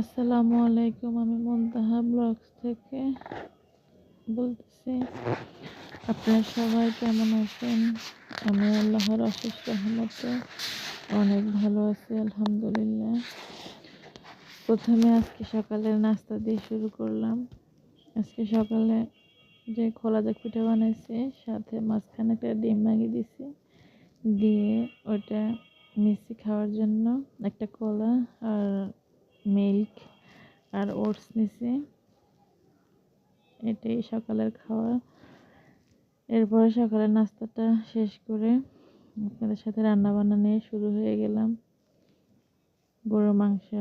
আসসালামু আলাইকুম, আমি মন্তাহা ব্লগস থেকে বলতেছি, আপনারা সবাই কেমন আছেন? আমি আল্লাহর অশেষ রহমতে অনেক ভালো আছি, আলহামদুলিল্লাহ। প্রথমে আজকে সকালে নাস্তা দিয়ে শুরু করলাম। আজকে সকালে যে খোলা দেখ পিঠা বানাইছি, সাথে মাঝখানে একটা ডিম মাগি দিছি, দিয়ে ওটা মিষ্টি খাওয়ার জন্য একটা কলা আর মিল্ক আর ওটস নিছি। এটাই সকালের খাওয়া। এরপরে সকালের নাস্তাটা শেষ করে আপনাদের সাথে রান্না বান্না নিয়ে শুরু হয়ে গেলাম। গরু মাংস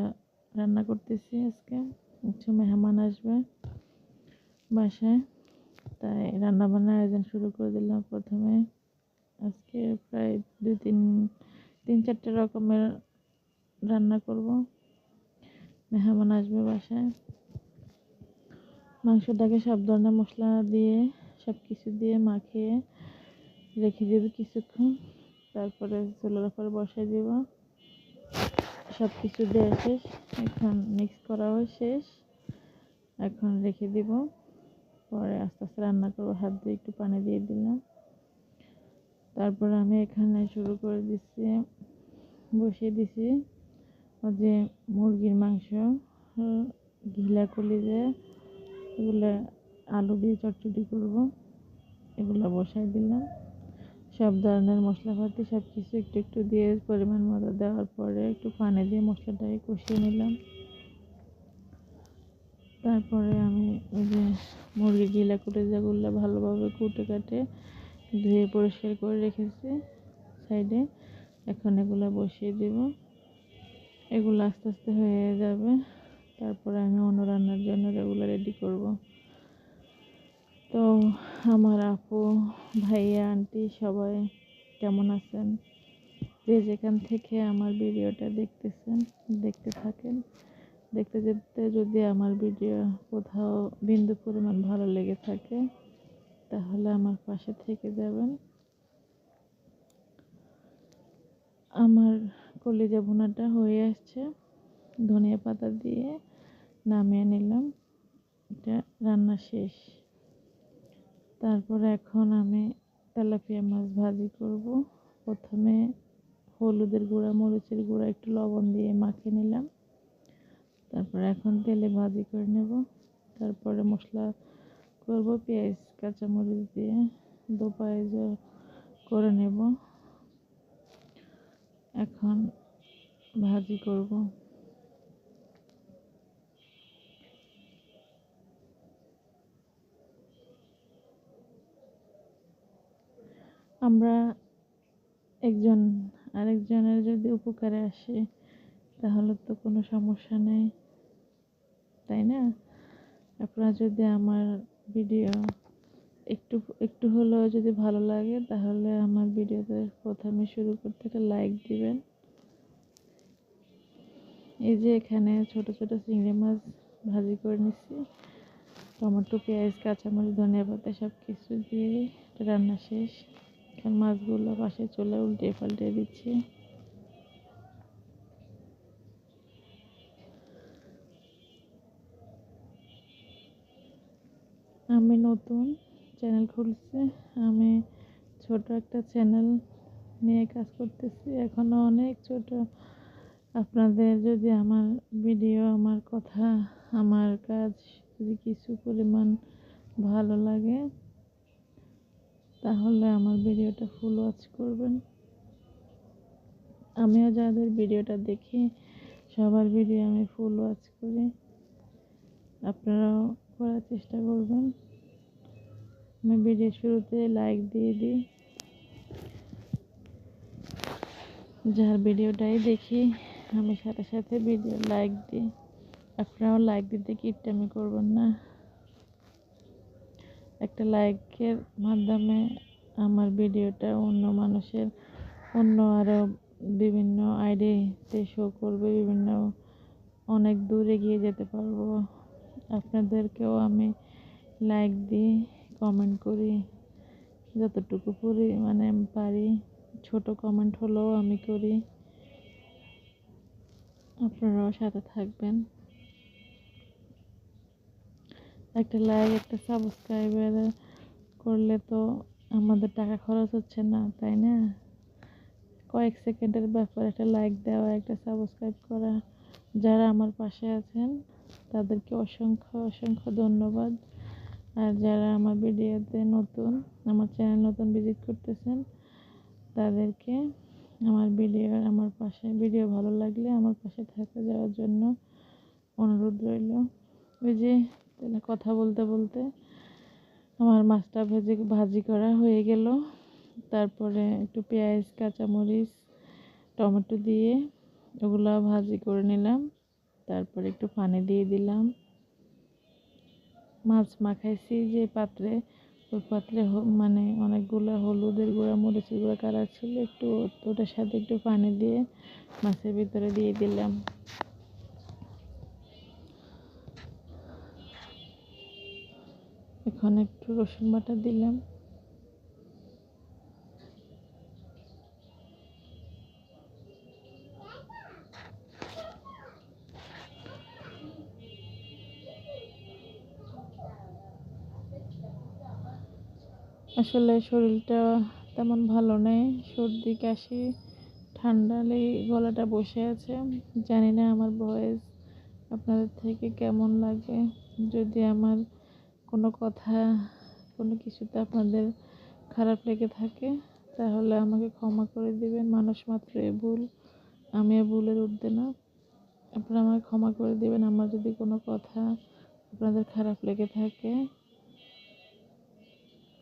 রান্না করতেছি আজকে। কিছু মেহমান আসবে বাসায়। তাই রান্না বান্নার আয়োজন শুরু করে দিলাম প্রথমে। আজকে প্রায় দুই তিন তিন চারটে রকমের রান্না করব। মেহমান আসবে বাসায়। মাংসটাকে সব ধরনের মশলা দিয়ে, সব কিছু দিয়ে মাখিয়ে রেখে দেবে কিছুক্ষণ। তারপরে চুলোর উপর বসাই দেব। সব কিছু দেওয়া শেষ। এখন মিক্স করাও শেষ। এখন রেখে দিব। পরে আস্তে আস্তে রান্না করব। হাত দিয়ে একটু পানি দিয়ে দিলাম। তারপর আমি এখানে শুরু করে দিচ্ছি, বসিয়ে দিছি যে মুরগির মাংস, ঘিলা কলিজে এগুলো আলু দিয়ে চটচটি করব, এগুলো বসাই দিলাম। সব ধরনের মশলাপাতি সব কিছু একটু একটু দিয়ে পরিমাণ মতো দেওয়ার পরে একটু পানি দিয়ে মশলাটাকে কষিয়ে নিলাম। তারপরে আমি ওই যে মুরগি গিলা কুটে যেগুলো ভালোভাবে কুটে কাটে, ধুয়ে পরিষ্কার করে রেখেছি সাইডে। এখন এগুলো বসিয়ে দেব। এগুলো আস্তে আস্তে হয়ে যাবে। তারপরে আমি অন্য রান্নার জন্য এগুলো রেডি করব। তো আমার আপু, ভাইয়া, আন্টি সবাই কেমন আছেন? যে যেখান থেকে আমার ভিডিওটা দেখতেছেন, দেখতে থাকেন, দেখতে যেতে যদি আমার ভিডিও কোথাও বিন্দু পরিমাণ ভালো লেগে থাকে, তাহলে আমার পাশে থেকে যাবেন। আমার কলিজা ভুনাটা হয়ে আসছে, ধনিয়া পাতা দিয়ে নামিয়ে নিলাম। এটা রান্না শেষ। তারপর এখন আমি তেলাপিয়া মাছ ভাজি করব। প্রথমে হলুদের গুঁড়া, মরিচের গুঁড়া, একটু লবণ দিয়ে মাখিয়ে নিলাম। তারপর এখন তেলে ভাজি করে নেব। তারপরে মশলা করব, পেঁয়াজ, কাঁচামরিচ দিয়ে দু পায়েজ করে নেব। এখন ভাজি করব। আমরা একজন আরেকজনের যদি উপকারে আসে, তাহলে তো কোনো সমস্যা নেই, তাই না? আপনারা যদি আমার ভিডিও একটু একটু হলেও যদি ভালো লাগে, তাহলে আমার ভিডিওতে প্রথমে শুরু করতে একটা লাইক দিবেন। এই যে এখানে ছোট ছোট চিংড়ি মাছ ভাজি করে নিচ্ছি। টমেটো, পেঁয়াজ, কাঁচামরিচ, ধনিয়া পাতা সব কিছু দিয়ে রান্না শেষ। এখন মাছগুলো পাশে চলে উল্টে পাল্টে দিচ্ছি। আমি নতুন চ্যানেল খুলছি। আমি ছোট একটা চ্যানেল নিয়ে কাজ করতেছি। এখনও অনেক ছোট। আপনাদের যদি আমার ভিডিও আমার কথা, আমার কাজ যদি কিছু পরিমাণ ভালো লাগে, তাহলে আমার ভিডিওটা ফুল ওয়াচ করবেন। আমিও যাদের ভিডিওটা দেখি, সবার ভিডিও আমি ফুল ওয়াচ করি। আপনারাও করার চেষ্টা করবেন। আমি ভিডিও শুরুতে লাইক দিয়ে দিই যার ভিডিওটাই দেখি আমি সাথে সাথে ভিডিও লাইক দিই আপনারাও লাইক দিতে কিপটামি করবেন না একটা লাইকের মাধ্যমে আমার ভিডিওটা অন্য মানুষের অন্য আরও বিভিন্ন আইডিতে শো করবে বিভিন্ন অনেক দূরে গিয়ে যেতে পারব আপনাদেরকেও আমি লাইক দিই কমেন্ট করি, যতটুকু পরিমাণে পারি। ছোট কমেন্ট হলেও আমি করি। আপনারাও সাথে থাকবেন। একটা লাইক একটা সাবস্ক্রাইবার করলে তো আমাদের টাকা খরচ হচ্ছে না, তাই না? কয়েক সেকেন্ডের ব্যাপার একটা লাইক দেওয়া, একটা সাবস্ক্রাইব করা। যারা আমার পাশে আছেন, তাদেরকে অসংখ্য অসংখ্য ধন্যবাদ। আর যারা আমার ভিডিওতে নতুন, আমার চ্যানেল নতুন ভিজিট করতেছেন, তাদেরকে আমার ভিডিও আমার পাশে ভিডিও ভালো লাগলে আমার পাশে থাকা যাওয়ার জন্য অনুরোধ রইল। ওই যে কথা বলতে বলতে আমার মাছটা ভেজে, ভাজি করা হয়ে গেল। তারপরে একটু পেঁয়াজ, কাঁচামরিচ, টমেটো দিয়ে ওগুলো ভাজি করে নিলাম। তারপরে একটু পানি দিয়ে দিলাম। মাছ মাখাইছি যে পাত্রে, ওই পাত্রে মানে অনেকগুলো হলুদের গুঁড়া, মরিচের গুঁড়া কারা ছিল একটু, ওটার সাথে একটু পানি দিয়ে মাছের ভিতরে দিয়ে দিলাম। এখন একটু রসুন বাটা দিলাম। আসলে শরীরটা তেমন ভালো নেই। সর্দি, কাশি, ঠান্ডা লেগে গলাটা বসে আছে। জানি না আমার ভয়েস আপনাদের থেকে কেমন লাগে। যদি আমার কোনো কথা, কোনো কিছুতে আপনাদের খারাপ লেগে থাকে, তাহলে আমাকে ক্ষমা করে দিবেন। মানুষ মাত্র এ ভুল, আমি ভুলের ঊর্ধ্বে না। আপনারা আমাকে ক্ষমা করে দিবেন। আমার যদি কোনো কথা আপনাদের খারাপ লেগে থাকে